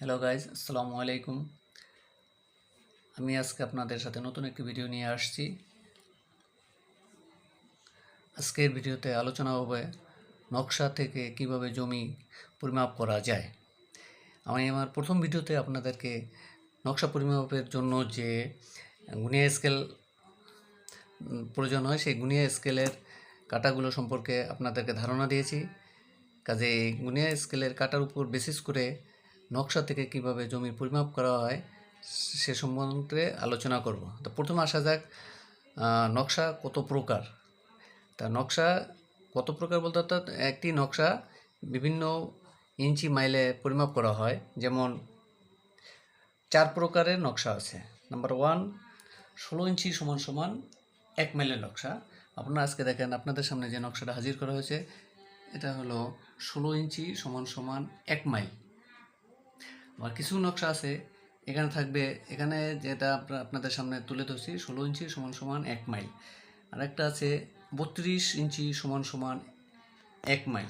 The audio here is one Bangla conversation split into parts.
হ্যালো গাইজ আসসালামু আলাইকুম আমি আজকে আপনাদের সাথে নতুন একটি ভিডিও নিয়ে আসছি। আজকের ভিডিওতে আলোচনা হবে নকশা থেকে কীভাবে জমি পরিমাপ করা যায়। আমি আমার প্রথম ভিডিওতে আপনাদেরকে নকশা পরিমাপের জন্য যে গুনিয়া স্কেল প্রয়োজন হয়, সেই গুনিয়া স্কেলের কাটাগুলো সম্পর্কে আপনাদেরকে ধারণা দিয়েছি। কাজে গুনিয়া স্কেলের কাটার উপর বেসিস করে নকশা থেকে কীভাবে জমির পরিমাপ করা হয়, সে সম্বন্ধে আলোচনা করব। তো প্রথমে আসা যাক নকশা কত প্রকার? তা নকশা কত প্রকার বলতে অর্থাৎ একটি নকশা বিভিন্ন ইঞ্চি মাইলে পরিমাপ করা হয়। যেমন, চার প্রকারের নকশা আছে। নাম্বার ওয়ান, ষোলো ইঞ্চি সমান সমান এক মাইলের নকশা। আপনারা আজকে দেখেন, আপনাদের সামনে যে নকশাটা হাজির করা হয়েছে, এটা হলো ষোলো ইঞ্চি সমান সমান এক মাইল। আবার কিছু নকশা আছে। এখানে থাকবে, এখানে যেটা আপনা- আপনাদের সামনে তুলে ধরছি, ষোলো ইঞ্চি সমান সমান এক মাইল। আর একটা আছে, বত্রিশ ইঞ্চি সমান সমান এক মাইল।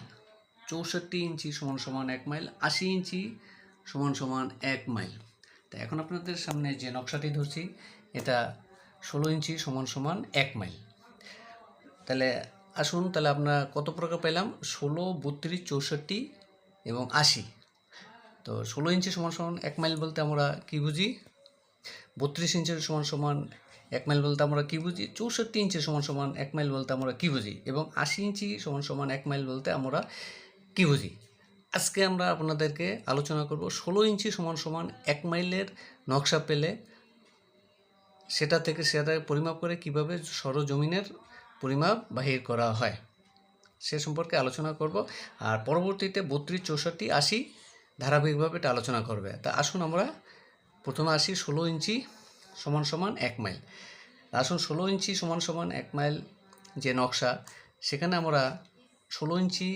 চৌষট্টি ইঞ্চি সমান সমান এক মাইল, আশি ইঞ্চি সমান সমান এক মাইল। তা এখন আপনাদের সামনে যে নকশাটি ধরছি, এটা ষোলো ইঞ্চি সমান সমান এক মাইল। তাহলে আসুন, তাহলে আমরা কত প্রকার পেলাম? ষোলো, বত্রিশ, চৌষট্টি এবং আশি। তো ষোলো ইঞ্চি সমান সমান এক মাইল বলতে আমরা কি বুঝি? বত্রিশ ইঞ্চির সমান সমান এক মাইল বলতে আমরা কি বুঝি? চৌষট্টি ইঞ্চি সমান সমান এক মাইল বলতে আমরা কি বুঝি? এবং আশি ইঞ্চি সমান সমান এক মাইল বলতে আমরা কি বুঝি? আজকে আমরা আপনাদেরকে আলোচনা করব ষোলো ইঞ্চি সমান সমান এক মাইলের নকশা পেলে সেটা থেকে সেটা পরিমাপ করে কীভাবে সরজমিনের পরিমাপ বাহির করা হয় সে সম্পর্কে আলোচনা করব। আর পরবর্তীতে বত্রিশ, চৌষট্টি, আশি ধারাবাহিকভাবে এটা আলোচনা করবে। তা আসুন আমরা প্রথমে আসি ষোলো ইঞ্চি সমান সমান এক মাইল। আসুন ষোলো ইঞ্চি সমান সমান এক মাইল যে নকশা, সেখানে আমরা ষোলো ইঞ্চি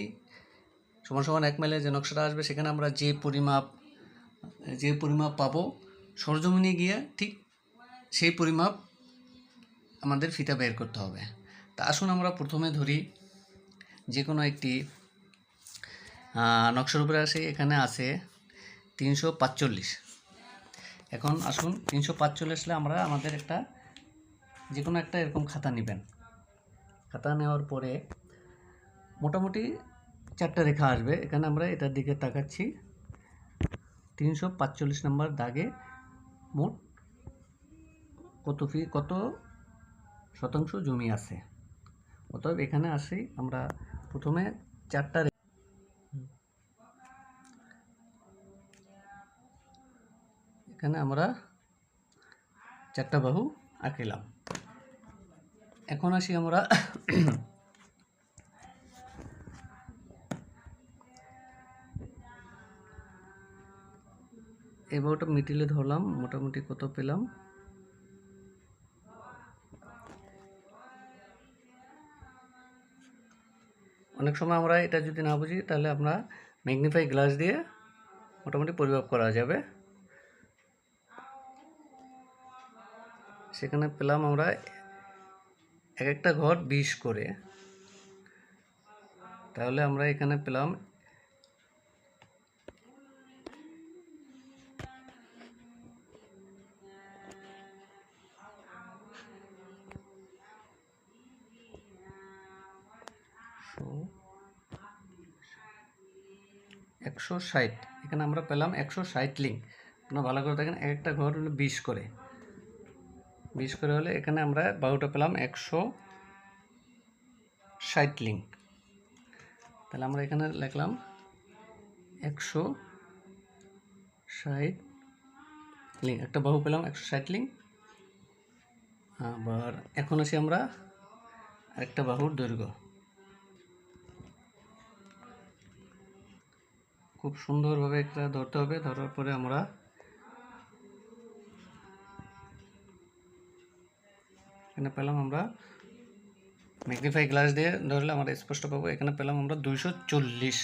সমান সমান এক মাইলের যে নকশাটা আসবে, সেখানে আমরা যে পরিমাপ যে পরিমাপ পাবো সরজমিনে গিয়ে ঠিক সেই পরিমাপ আমাদের ফিতা বের করতে হবে। তা আসুন আমরা প্রথমে ধরি যে কোনো একটি নকশার উপরে আসে এখানে আছে তিনশো পাঁচচল্লিশ। এখন আসুন, তিনশো পাঁচচল্লিশ আমরা আমাদের একটা যে কোনো একটা এরকম খাতা নেবেন। খাতা নেওয়ার পরে মোটামুটি চারটা রেখা আসবে। এখানে আমরা এটার দিকে তাকাচ্ছি। তিনশো পাঁচচল্লিশ নম্বর দাগে মোট কত ফি, কত শতাংশ জমি আছে। অতএব এখানে আসি, আমরা প্রথমে চারটা এখানে আমরা চারটা বাহু আঁকিলাম। এখন আসি আমরা এই বাহুটা মিডিলে ধরলাম, মোটামুটি কত পেলাম? অনেক সময় আমরা এটা যদি না বুঝি, তাহলে আমরা ম্যাগনিফাই গ্লাস দিয়ে মোটামুটি পরিমাপ করা যাবে। সেখানে পেলাম আমরা এক একটা ঘর বিশ করে। তাহলে আমরা এখানে পেলাম একশো ষাট। এখানে আমরা পেলাম একশো ষাট লিঙ্ক আপনারা ভালো করে দেখেন, এক একটা ঘর বিশ করে। বিশ করে হলে এখানে আমরা বাহুটা পেলাম একশো ষাট লিঙ্ক তাহলে আমরা এখানে লিখলাম একশো ষাট লিঙ্ক একটা বাহু পেলাম একশো ষাট লিঙ্ক আবার এখন আসি আমরা আরেকটা বাহুর দৈর্ঘ্য। খুব সুন্দরভাবে একটা ধরতে হবে, ধরার পরে আমরা এখানে পেলাম আমরা ম্যাগনিফাই গ্লাস দিয়ে ধরলে আমরা স্পষ্ট পাবো, এখানে পেলাম আমরা দুইশো চল্লিশ।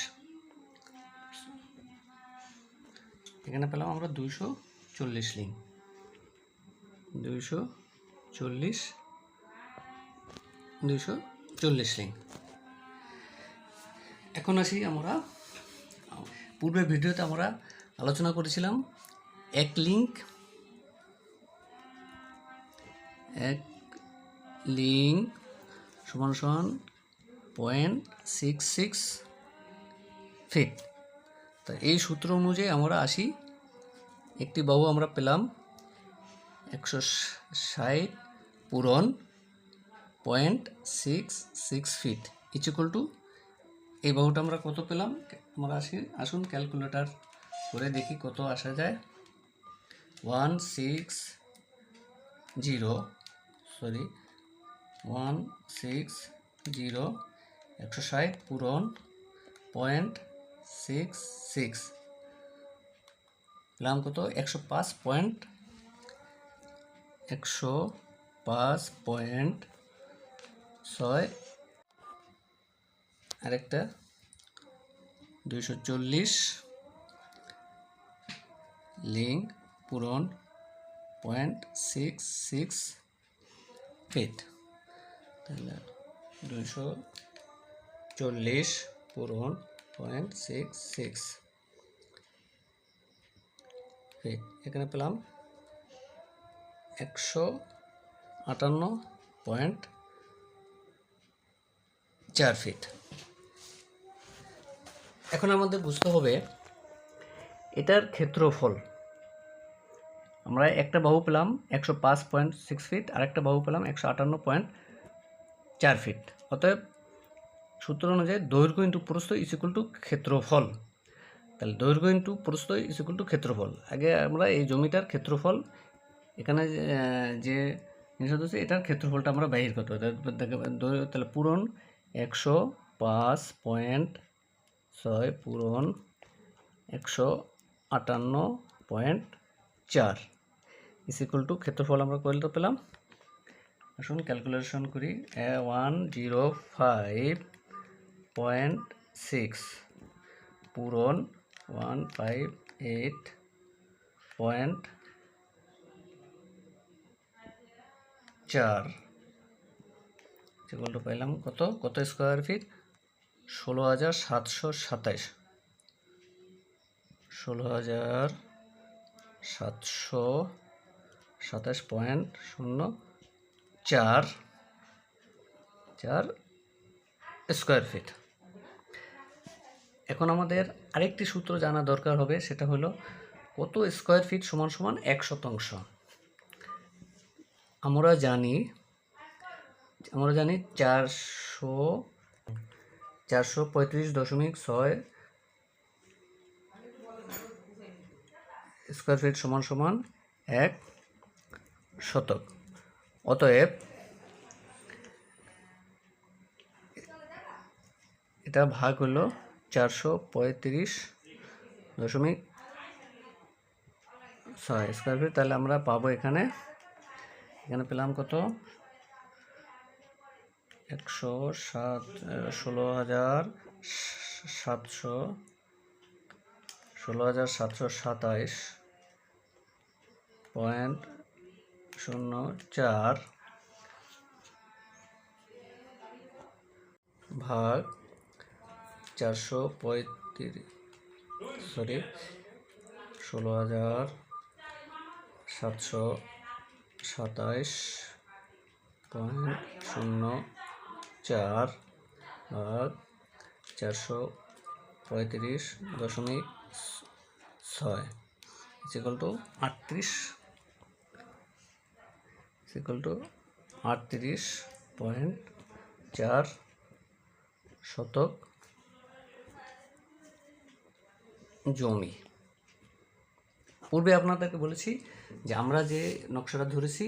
এখানে পেলাম আমরা দুইশো চল্লিশ লিঙ্ক দুইশো চল্লিশ দুইশো চল্লিশ লিঙ্ক এখন আসি আমরা পূর্বের ভিডিওতে আমরা আলোচনা করেছিলাম এক লিঙ্ক এক লিঙ্ক সমান সমান পয়েন্ট সিক্স সিক্স ফিট তা এই সূত্র অনুযায়ী আমরা আসি। একটি বাহু আমরা পেলাম একশো ষাট পূরণ point six six feet equal to এই বাহুটা আমরা কত পেলাম? আমরা আসি, আসুন ক্যালকুলেটার করে দেখি কত আসা যায়। One six zero sorry one six zero একশো ষাট পূরণ পয়েন্ট সিক্স সিক্স। পেলাম কত? একশো পাঁচ পয়েন্ট একশো পাঁচ পয়েন্ট ছয়। আরেকটা। দুইশো চল্লিশ। লিঙ্ক পূরণ পয়েন্ট সিক্স সিক্স। ফিট তাহলে দুইশো চল্লিশ পূরণ পয়েন্ট সিক্স সিক্স এখানে পেলাম একশো আটান্ন পয়েন্ট চার ফিট এখন আমাদের বুঝতে হবে এটার ক্ষেত্রফল। আমরা একটা বাহু পেলাম একশো পাঁচ পয়েন্ট সিক্স ফিট আর একটা বাহু পেলাম একশো আটান্ন পয়েন্ট চার ফিট অতএব সূত্র অনুযায়ী দৈর্ঘ্য ইন্টু প্রস্থ ইসিকুল টু ক্ষেত্রফল। তাহলে দৈর্ঘ্য ইন্টু প্রস্থ ইসিকুল টু ক্ষেত্রফল। আগে আমরা এই জমিটার ক্ষেত্রফল, এখানে যে- জিনিসটা হচ্ছে এটার ক্ষেত্রফলটা আমরা বাহির করতে হবে তাহলে পূরণ একশো পাঁচ পয়েন্ট ছয় পূরণ একশো আটান্ন পয়েন্ট চার। ইসিকুল টু ক্ষেত্রফল আমরা কইলটা পেলাম। আসুন ক্যালকুলেশন করি one zero five point six পূরণ ওয়ান ফাইভ এইট পয়েন্ট চার সেগুলো পাইলাম কত? কত স্কোয়ার ফিট ষোলো হাজার সাতশো সাতাইশ। ষোলো হাজার সাতশো সাতাশ পয়েন্ট শূন্য। চার চার স্কোয়ার ফিট এখন আমাদের আরেকটি সূত্র জানা দরকার হবে, সেটা হলো কত স্কোয়ার ফিট সমান সমান এক শতাংশ? আমরা জানি আমরা জানি চারশো চারশো পঁয়ত্রিশ দশমিক ছয় স্কোয়ার ফিট সমান সমান এক শতক। অতএব এটা ভাগ হলো চারশো পঁয়ত্রিশ দশমিক ছয় স্কোয়ার ফিট তাহলে আমরা পাবো এখানে এখানে পেলাম কত? একশো সাত ষোলো হাজার সাতশো, ষোলো হাজার সাতশো সাতাইশ পয়েন্ট শূন্য, চার ভাগ চারশো পঁয়ত্রিশ সরি ষোলো হাজার সাতশো সাতাইশ পয়েন্ট শূন্য চার ভাগ চারশো পঁয়ত্রিশ দশমিক ছয় ইকুয়াল টু আটত্রিশ ইকুয়াল টু আটত্রিশ পয়েন্ট চার শতক জমি। পূর্বে আপনাদেরকে বলেছি যে আমরা যে নকশাটা ধরেছি,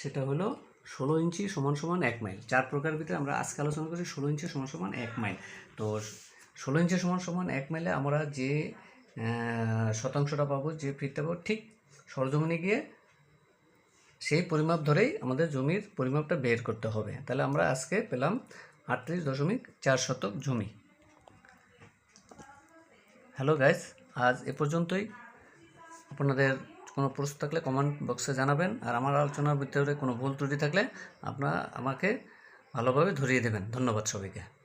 সেটা হলো ষোলো ইঞ্চি সমান সমান এক মাইল। চার প্রকার ভিতরে আমরা আজকে আলোচনা করছি ষোলো ইঞ্চি সমান সমান এক মাইল। তো ষোলো ইঞ্চি সমান সমান এক মাইলে আমরা যে শতাংশটা পাবো, যে ফিটটা পাবো, ঠিক সরজমিনে গিয়ে সেই পরিমাপ ধরেই আমাদের জমির পরিমাপটা বের করতে হবে। তাহলে আমরা আজকে পেলাম আটত্রিশ দশমিক চার শতক জমি। হ্যালো গাইস আজ এ পর্যন্তই। আপনাদের কোনো প্রশ্ন থাকলে কমেন্ট বক্সে জানাবেন। আর আমার আলোচনার ভিতরে কোনো ভুল ত্রুটি থাকলে আপনারা আমাকে ভালোভাবে ধরিয়ে দেবেন। ধন্যবাদ সবাইকে।